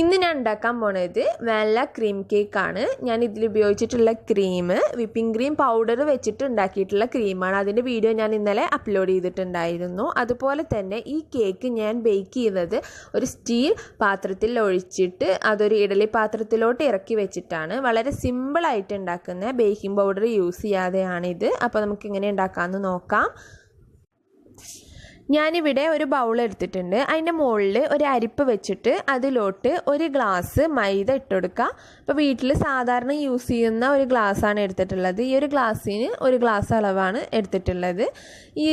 ഇന്ന് ഞാൻ ഉണ്ടാക്കാൻ പോണത് വാനില ക്രീം കേക്കാണ് ഞാൻ ഇതിൽ ഉപയോഗിച്ചിട്ടുള്ള ക്രീം വിപ്പിംഗ് ക്രീം പൗഡർ വെച്ചിട്ട് ഉണ്ടാക്കിയിട്ടുള്ള ക്രീമാണ് അതിന്റെ വീഡിയോ ഞാൻ ഇന്നലെ അപ്ലോഡ് ചെയ്തിട്ടുണ്ടായിരുന്നു. അതുപോലെ തന്നെ ഈ കേക്ക് ഞാൻ ബേക്ക് ചെയ്യുന്നത് ഒരു സ്റ്റീൽ പാത്രത്തിൽ ഒഴിച്ചിട്ട് അതൊരു ഇഡലി പാത്രത്തിലോട്ട് ഇറക്കി വെച്ചിട്ടാണ്. വളരെ സിമ്പിളായിട്ട് ഉണ്ടാക്കുന്ന ബേക്കിംഗ് പൗഡർ യൂസ് ചെയ്യാതെയാണിത് അപ്പോൾ നമുക്ക് എങ്ങനെ ഉണ്ടാക്കാമെന്ന് നോക്കാം. ഞാനിവിടെ ഒരു ബൗൾ എടുത്തിട്ടുണ്ട്. അതിന്റെ മുകളിൽ ഒരു അരിപ്പ് വെച്ചിട്ട് അതിലോട്ട് ഒരു ഗ്ലാസ് മൈദ ഇട്ടുകൊടുക്കുക അപ്പോൾ വീട്ടിൽ സാധാരണ യൂസ് ചെയ്യുന്ന ഒരു ഗ്ലാസ്സാണ് എടുത്തിട്ടുള്ളത്. ഈ ഒരു ഗ്ലാസ്സിന് ഒരു ഗ്ലാസ് അളവാണ് എടുത്തിട്ടുള്ളത്. ഈ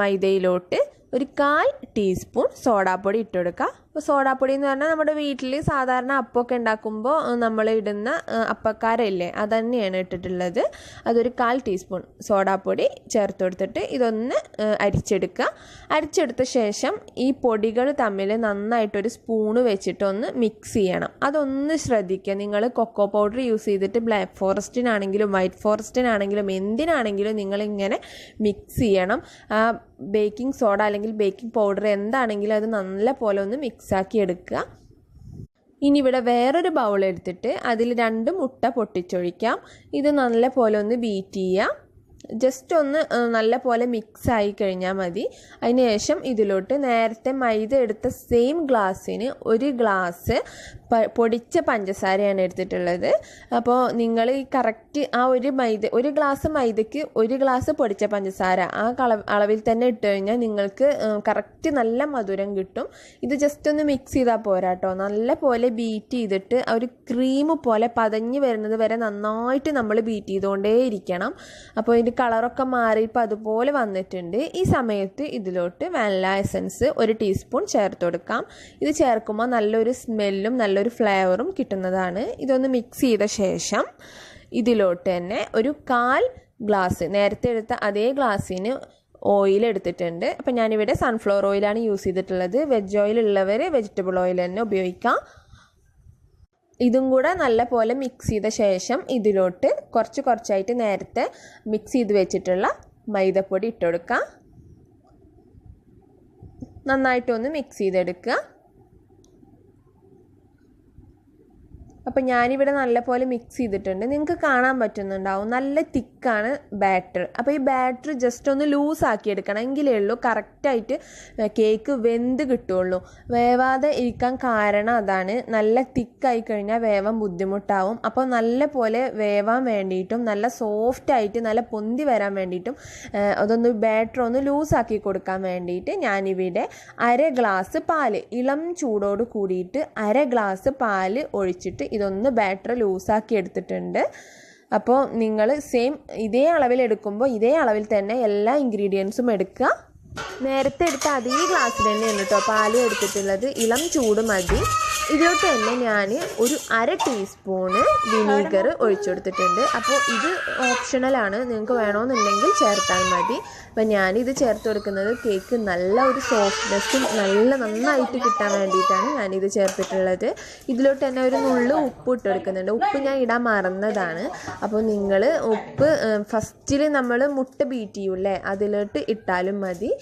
മൈദയിലോട്ട് ഒരു കാൽ ടീസ്പൂൺ സോഡാപ്പൊടി ഇട്ട് കൊടുക്കുക അപ്പോൾ സോഡാപ്പൊടി എന്ന് പറഞ്ഞാൽ നമ്മുടെ വീട്ടിൽ സാധാരണ അപ്പമൊക്കെ ഉണ്ടാക്കുമ്പോൾ നമ്മൾ ഇടുന്ന അപ്പക്കാരല്ലേ അത് തന്നെയാണ് ഇട്ടിട്ടുള്ളത്. അതൊരു കാൽ ടീസ്പൂൺ സോഡാപ്പൊടി ചേർത്ത് കൊടുത്തിട്ട് ഇതൊന്ന് അരിച്ചെടുക്കുക അരിച്ചെടുത്ത ശേഷം ഈ പൊടികൾ തമ്മിൽ നന്നായിട്ടൊരു സ്പൂണ് വെച്ചിട്ടൊന്ന് മിക്സ് ചെയ്യണം. അതൊന്ന് ശ്രദ്ധിക്കുക നിങ്ങൾ കൊക്കോ പൗഡർ യൂസ് ചെയ്തിട്ട് ബ്ലാക്ക് ഫോറസ്റ്റിനാണെങ്കിലും വൈറ്റ് ഫോറസ്റ്റിനാണെങ്കിലും എന്തിനാണെങ്കിലും നിങ്ങളിങ്ങനെ മിക്സ് ചെയ്യണം. ബേക്കിംഗ് സോഡ അല്ലെങ്കിൽ ബേക്കിംഗ് പൗഡർ എന്താണെങ്കിലും അത് നല്ല പോലെ ഒന്ന് മിക്സാക്കി എടുക്കുക. ഇനി ഇവിടെ വേറൊരു ബൗൾ എടുത്തിട്ട് അതിൽ രണ്ട് മുട്ട പൊട്ടിച്ചൊഴിക്കാം. ഇത് നല്ല പോലെ ഒന്ന് ബീറ്റ് ചെയ്യാം ജസ്റ്റ് ഒന്ന് നല്ല പോലെ മിക്സ് ആയി കഴിഞ്ഞാൽ മതി. അതിനുശേഷം ഇതിലോട്ട് നേരത്തെ മൈദ എടുത്ത സെയിം ഗ്ലാസ്സിന് ഒരു ഗ്ലാസ് പൊടിച്ച പഞ്ചസാരയാണ് എടുത്തിട്ടുള്ളത്. അപ്പോൾ നിങ്ങൾ ഈ കറക്റ്റ് ആ ഒരു മൈദ ഒരു ഗ്ലാസ് മൈദയ്ക്ക് ഒരു ഗ്ലാസ് പൊടിച്ച പഞ്ചസാര ആ അളവിൽ തന്നെ ഇട്ട് കഴിഞ്ഞാൽ നിങ്ങൾക്ക് കറക്റ്റ് നല്ല മധുരം കിട്ടും. ഇത് ജസ്റ്റ് ഒന്ന് മിക്സ് ചെയ്താൽ പോരാട്ടോ നല്ല പോലെ ബീറ്റ് ചെയ്തിട്ട് ഒരു ക്രീം പോലെ പതഞ്ഞ് വരുന്നത് വരെ നന്നായിട്ട് നമ്മൾ ബീറ്റ് ചെയ്തുകൊണ്ടേ ഇരിക്കണം. അപ്പോൾ ഇതിന്റെ കളറൊക്കെ മാറിയപ്പോൾ അതുപോലെ വന്നിട്ടുണ്ട്. ഈ സമയത്ത് ഇതിലോട്ട് വാനില എസൻസ് ഒരു ടീസ്പൂൺ ചേർത്ത് കൊടുക്കാം. ഇത് ചേർക്കുമ്പോൾ നല്ലൊരു സ്മെല്ലും നല്ലൊരു ഫ്ലേവറും കിട്ടുന്നതാണ്. ഇതൊന്ന് മിക്സ് ചെയ്ത ശേഷം ഇതിലോട്ട് തന്നെ ഒരു കാൽ ഗ്ലാസ് നേരത്തെ എടുത്ത അതേ ഗ്ലാസ്സിന് ഓയിൽ എടുത്തിട്ടുണ്ട്. അപ്പം ഞാനിവിടെ സൺഫ്ലവർ ഓയിലാണ് യൂസ് ചെയ്തിട്ടുള്ളത്. വെജ് ഓയിൽ ഉള്ളവർ വെജിറ്റബിൾ ഓയിൽ തന്നെ ഉപയോഗിക്കാം. ഇതും കൂടെ നല്ല പോലെ മിക്സ് ചെയ്ത ശേഷം ഇതിലോട്ട് കുറച്ച് കുറച്ചായിട്ട് നേരത്തെ മിക്സ് ചെയ്ത് വെച്ചിട്ടുള്ള മൈദപ്പൊടി ഇട്ട് നന്നായിട്ടൊന്ന് മിക്സ് ചെയ്തെടുക്കുക. അപ്പോൾ ഞാനിവിടെ നല്ലപോലെ മിക്സ് ചെയ്തിട്ടുണ്ട്. നിങ്ങൾക്ക് കാണാൻ പറ്റുന്നുണ്ടാവും. നല്ല തിക്കാണ് ബാറ്റർ അപ്പോൾ ഈ ബാറ്റർ ജസ്റ്റ് ഒന്ന് ലൂസ് ആക്കി എടുക്കണം. എങ്കിലേ ഉള്ളൂ. കറക്റ്റായിട്ട് കേക്ക് വെന്ത് കിട്ടുള്ളൂ. വേവാതെ ഇരിക്കാൻ കാരണം അതാണ്. നല്ല തിക്കായി കഴിഞ്ഞാൽ വേവാൻ ബുദ്ധിമുട്ടാവും. അപ്പോൾ നല്ല പോലെ വേവാൻ വേണ്ടിയിട്ടും നല്ല സോഫ്റ്റ് ആയിട്ട് നല്ല പൊന്തി വരാൻ വേണ്ടിയിട്ടും അതൊന്ന് ബാറ്റർ ഒന്ന് ലൂസാക്കി കൊടുക്കാൻ വേണ്ടിയിട്ട് ഞാനിവിടെ അര ഗ്ലാസ് പാൽ ഇളം ചൂടോട് കൂടിയിട്ട് അര ഗ്ലാസ് പാൽ ഒഴിച്ചിട്ട് ഇതൊന്ന് ബാറ്ററി ലൂസാക്കി എടുത്തിട്ടുണ്ട്. അപ്പോൾ നിങ്ങൾ സെയിം ഇതേ അളവിൽ എടുക്കുമ്പോൾ ഇതേ അളവിൽ തന്നെ എല്ലാ ഇൻഗ്രീഡിയൻസും എടുക്കുക. നേരത്തെ എടുത്ത അതേ ഗ്ലാസ്സിൽ തന്നെയാണ് കേട്ടോ പാലും എടുത്തിട്ടുള്ളത്. ഇളം ചൂട് മതി. ഇതിലോട്ട് തന്നെ ഞാൻ ഒരു അര ടീസ്പൂണ് വിനീഗർ ഒഴിച്ചു കൊടുത്തിട്ടുണ്ട്. അപ്പോൾ ഇത് ഓപ്ഷണലാണ് നിങ്ങൾക്ക് വേണമെന്നുണ്ടെങ്കിൽ ചേർത്താൽ മതി. അപ്പം ഞാനിത് ചേർത്ത് കൊടുക്കുന്നത് കേക്ക് നല്ല ഒരു സോഫ്റ്റ്നെസ്സും നല്ല നന്നായിട്ട് കിട്ടാൻ വേണ്ടിയിട്ടാണ് ഞാനിത് ചേർത്തിട്ടുള്ളത്. ഇതിലോട്ട് തന്നെ ഒരു നുള്ളു ഉപ്പ് ഇട്ട് കൊടുക്കുന്നുണ്ട്. ഉപ്പ് ഞാൻ ഇടാൻ മറന്നതാണ്. അപ്പോൾ നിങ്ങൾ ഉപ്പ് ഫസ്റ്റിൽ നമ്മൾ മുട്ട ബീറ്റ് ചെയ്യൂല്ലേ? അതിലോട്ട് ഇട്ടാലും മതി.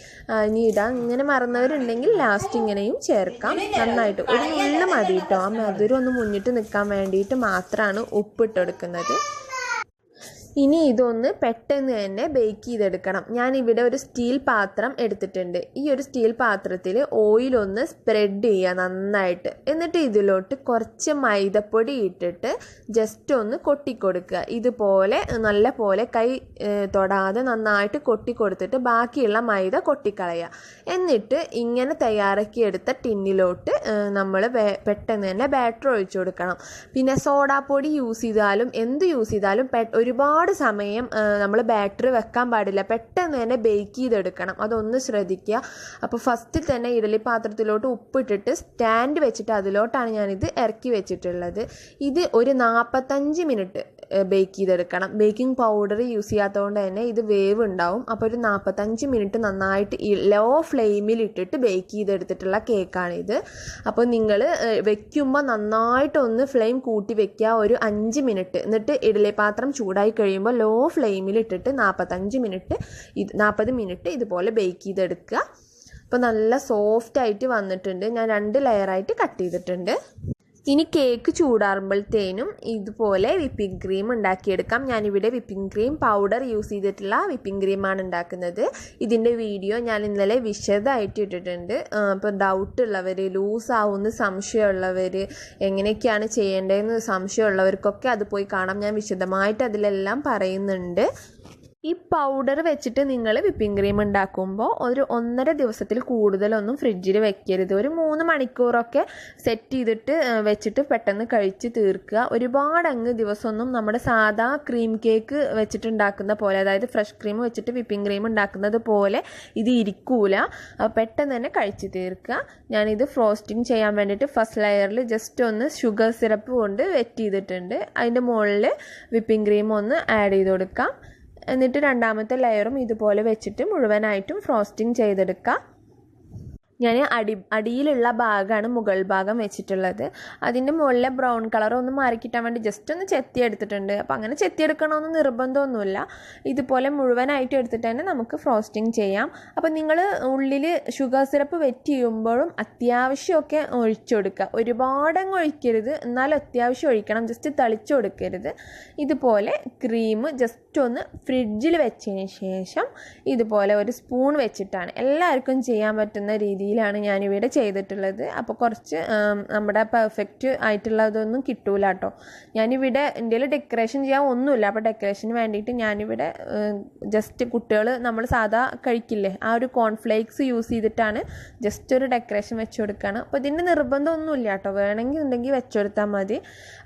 ഇനി ഇടാൻ ഇങ്ങനെ മറന്നവരുണ്ടെങ്കിൽ ലാസ്റ്റ് ഇങ്ങനെയും ചേർക്കാം. നന്നായിട്ട്. ഒരു നുള്ളു മതി കേട്ടോ ആ മധുരം ഒന്ന് മുന്നിട്ട് നിൽക്കാൻ വേണ്ടിയിട്ട് മാത്രമാണ് ഉപ്പ് ഇട്ട് കൊടുക്കുന്നത് ഇനി ഇതൊന്ന് പെട്ടെന്ന് തന്നെ ബേക്ക് ചെയ്തെടുക്കണം. ഞാൻ ഇവിടെ ഒരു സ്റ്റീൽ പാത്രം എടുത്തിട്ടുണ്ട്. ഈ ഒരു സ്റ്റീൽ പാത്രത്തിൽ ഓയിലൊന്ന് സ്പ്രെഡ് ചെയ്യുക നന്നായിട്ട്. എന്നിട്ട് ഇതിലോട്ട് കുറച്ച് മൈദപ്പൊടി ഇട്ടിട്ട് ജസ്റ്റ് ഒന്ന് കൊട്ടിക്കൊടുക്കുക. ഇതുപോലെ നല്ല പോലെ കൈ തൊടാതെ നന്നായിട്ട് കൊട്ടിക്കൊടുത്തിട്ട് ബാക്കിയുള്ള മൈദ കൊട്ടിക്കളയുക. എന്നിട്ട് ഇങ്ങനെ തയ്യാറാക്കിയെടുത്ത ടിന്നിലോട്ട് നമ്മൾ പെട്ടെന്ന് തന്നെ ബാറ്റർ ഒഴിച്ചു കൊടുക്കണം. പിന്നെ സോഡാപ്പൊടി യൂസ് ചെയ്താലും എന്ത് യൂസ് ചെയ്താലും ഒരുപാട് ഒരുപാട് സമയം നമ്മൾ ബാറ്ററി വെക്കാൻ പാടില്ല. പെട്ടെന്ന് തന്നെ ബേക്ക് ചെയ്തെടുക്കണം. അതൊന്ന് ശ്രദ്ധിക്കുക. അപ്പോൾ ഫസ്റ്റിൽ തന്നെ ഇഡലി പാത്രത്തിലോട്ട് ഉപ്പിട്ടിട്ട് സ്റ്റാൻഡ് വെച്ചിട്ട് അതിലോട്ടാണ് ഞാനിത് ഇറക്കി വെച്ചിട്ടുള്ളത്. ഇത് ഒരു നാൽപ്പത്തഞ്ച് മിനിറ്റ് ബേക്ക് ചെയ്തെടുക്കണം. ബേക്കിംഗ് പൗഡർ യൂസ് ചെയ്യാത്തതുകൊണ്ട് തന്നെ ഇത് വേവ് ഉണ്ടാവും. അപ്പോൾ ഒരു നാൽപ്പത്തഞ്ച് മിനിറ്റ് നന്നായിട്ട് ലോ ഫ്ലെയിമിൽ ഇട്ടിട്ട് ബേക്ക് ചെയ്തെടുത്തിട്ടുള്ള കേക്കാണിത്. അപ്പോൾ നിങ്ങൾ വെക്കുമ്പോൾ നന്നായിട്ടൊന്ന് ഫ്ലെയിം കൂട്ടി വെക്കുക ഒരു അഞ്ച് മിനിറ്റ്. എന്നിട്ട് ഇഡലി പാത്രം ചൂടായി കഴിയുമ്പോൾ ലോ ഫ്ലെയിമിൽ ഇട്ടിട്ട് നാൽപ്പത്തഞ്ച് മിനിറ്റ് ഇത് നാൽപ്പത് മിനിറ്റ് ഇതുപോലെ ബേക്ക് ചെയ്തെടുക്കുക. അപ്പോൾ നല്ല സോഫ്റ്റ് ആയിട്ട് വന്നിട്ടുണ്ട്. ഞാൻ രണ്ട് ലെയറായിട്ട് കട്ട് ചെയ്തിട്ടുണ്ട്. ഇനി കേക്ക് ചൂടാറുമ്പോഴത്തേനും ഇതുപോലെ വിപ്പിംഗ് ക്രീം ഉണ്ടാക്കിയെടുക്കാം. ഞാനിവിടെ വിപ്പിംഗ് ക്രീം പൗഡർ യൂസ് ചെയ്തിട്ടുള്ള വിപ്പിംഗ് ക്രീമാണ് ഉണ്ടാക്കുന്നത്. ഇതിന്റെ വീഡിയോ ഞാൻ ഇന്നലെ വിശദമായിട്ട് ഇട്ടിട്ടുണ്ട്. ഇപ്പോൾ ഡൗട്ട് ഉള്ളവർ ലൂസ് ആവുമെന്ന് സംശയമുള്ളവർ എങ്ങനെയൊക്കെയാണ് ചെയ്യേണ്ടതെന്ന് സംശയമുള്ളവർക്കൊക്കെ അത് പോയി കാണാം. ഞാൻ വിശദമായിട്ട് അതിലെല്ലാം പറയുന്നുണ്ട്. ഈ പൗഡർ വെച്ചിട്ട് നിങ്ങൾ വിപ്പിംഗ് ക്രീം ഉണ്ടാക്കുമ്പോൾ ഒരു ഒന്നര ദിവസത്തിൽ കൂടുതലൊന്നും ഫ്രിഡ്ജിൽ വെക്കരുത്. ഒരു മൂന്ന് മണിക്കൂറൊക്കെ സെറ്റ് ചെയ്തിട്ട് വെച്ചിട്ട് പെട്ടെന്ന് കഴിച്ച് തീർക്കുക. ഒരുപാട് അങ്ങ് ദിവസമൊന്നും നമ്മുടെ സാധാ ക്രീം കേക്ക് വെച്ചിട്ടുണ്ടാക്കുന്ന പോലെ അതായത് ഫ്രഷ് ക്രീം വെച്ചിട്ട് വിപ്പിംഗ് ക്രീം ഉണ്ടാക്കുന്നത് പോലെ ഇത് ഇരിക്കൂല. പെട്ടെന്ന് തന്നെ കഴിച്ച് തീർക്കുക. ഞാനിത് ഫ്രോസ്റ്റിംഗ് ചെയ്യാൻ വേണ്ടിയിട്ട് ഫസ്റ്റ് ലെയറിൽ ജസ്റ്റ് ഒന്ന് ഷുഗർ സിറപ്പ് കൊണ്ട് വെറ്റ് ചെയ്തിട്ടുണ്ട്. അതിന്റെ മുകളിൽ വിപ്പിംഗ് ക്രീം ഒന്ന് ആഡ് ചെയ്ത് കൊടുക്കാം. എന്നിട്ട് രണ്ടാമത്തെ ലെയറും ഇതുപോലെ വെച്ചിട്ട് മുഴുവനായിട്ടും ഫ്രോസ്റ്റിംഗ് ചെയ്തെടുക്കാം. ഞാൻ അടി അടിയിലുള്ള ഭാഗമാണ് മുകൾ ഭാഗം വെച്ചിട്ടുള്ളത്. അതിന്റെ മുകളിലെ ബ്രൗൺ കളർ ഒന്ന് മാറിക്കിട്ടാൻ വേണ്ടി ജസ്റ്റ് ഒന്ന് ചെത്തി എടുത്തിട്ടുണ്ട്. അപ്പോൾ അങ്ങനെ ചെത്തി എടുക്കണമെന്ന് നിർബന്ധമൊന്നുമില്ല. ഇതുപോലെ മുഴുവനായിട്ട് എടുത്തിട്ട് തന്നെ നമുക്ക് ഫ്രോസ്റ്റിംഗ് ചെയ്യാം. അപ്പോൾ നിങ്ങൾ ഉള്ളിൽ ഷുഗർ സിറപ്പ് വെറ്റ് ചെയ്യുമ്പോഴും അത്യാവശ്യമൊക്കെ ഒഴിച്ചു കൊടുക്കുക. ഒരുപാടങ്ങ് ഒഴിക്കരുത്. എന്നാലും അത്യാവശ്യം ഒഴിക്കണം. ജസ്റ്റ് തളിച്ചു കൊടുക്കരുത്. ഇതുപോലെ ക്രീം ജസ്റ്റ് ഒന്ന് ഫ്രിഡ്ജിൽ വെച്ചതിന് ശേഷം ഇതുപോലെ ഒരു സ്പൂൺ വെച്ചിട്ടാണ്. എല്ലാവർക്കും ചെയ്യാൻ പറ്റുന്ന രീതിയിലാണ് ഞാനിവിടെ ചെയ്തിട്ടുള്ളത്. അപ്പോൾ കുറച്ച് നമ്മുടെ പെർഫെക്റ്റ് ആയിട്ടുള്ളതൊന്നും കിട്ടൂല കേട്ടോ ഞാനിവിടെ ഇന്ത്യയിൽ ഡെക്കറേഷൻ ചെയ്യാൻ ഒന്നുമില്ല. അപ്പോൾ ഡെക്കറേഷന് വേണ്ടിയിട്ട് ഞാനിവിടെ ജസ്റ്റ് കുട്ടികൾ നമ്മൾ സാധാ കഴിക്കില്ലേ? ആ ഒരു കോൺഫ്ലേക്സ് യൂസ് ചെയ്തിട്ടാണ് ജസ്റ്റ് ഒരു ഡെക്കറേഷൻ വെച്ച് കൊടുക്കുകയാണ് അപ്പോൾ ഇതിന്റെ നിർബന്ധമൊന്നുമില്ല കേട്ടോ വേണമെങ്കിൽ ഉണ്ടെങ്കിൽ വെച്ചുകൊടുത്താൽ മതി.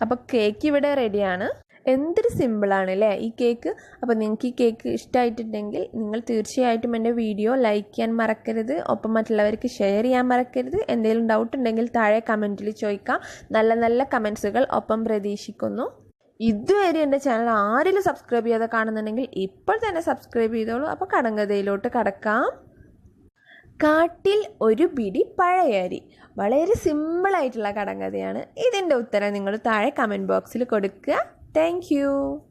അപ്പോൾ കേക്ക് ഇവിടെ റെഡിയാണ് എന്തൊരു സിമ്പിളാണ് അല്ലേ ഈ കേക്ക്? അപ്പോൾ നിങ്ങൾക്ക് ഈ കേക്ക് ഇഷ്ടമായിട്ടുണ്ടെങ്കിൽ നിങ്ങൾ തീർച്ചയായിട്ടും എന്റെ വീഡിയോ ലൈക്ക് ചെയ്യാൻ മറക്കരുത്. ഒപ്പം മറ്റുള്ളവർക്ക് ഷെയർ ചെയ്യാൻ മറക്കരുത്. എന്തെങ്കിലും ഡൗട്ട് ഉണ്ടെങ്കിൽ താഴെ കമന്റിൽ ചോദിക്കാം. നല്ല നല്ല കമൻസുകൾ ഒപ്പം പ്രതീക്ഷിക്കുന്നു. ഇതുവരെ എന്റെ ചാനൽ ആരെങ്കിലും സബ്സ്ക്രൈബ് ചെയ്യാതെ കാണുന്നുണ്ടെങ്കിൽ ഇപ്പോൾ തന്നെ സബ്സ്ക്രൈബ് ചെയ്തോളൂ. അപ്പോൾ കടങ്കഥയിലോട്ട് കടക്കാം. കാട്ടിൽ ഒരു പിടി പഴയരി. വളരെ സിമ്പിളായിട്ടുള്ള കടങ്കഥയാണ്. ഇതിന്റെ ഉത്തരം നിങ്ങൾ താഴെ കമന്റ് ബോക്സിൽ കൊടുക്കുക. Thank you.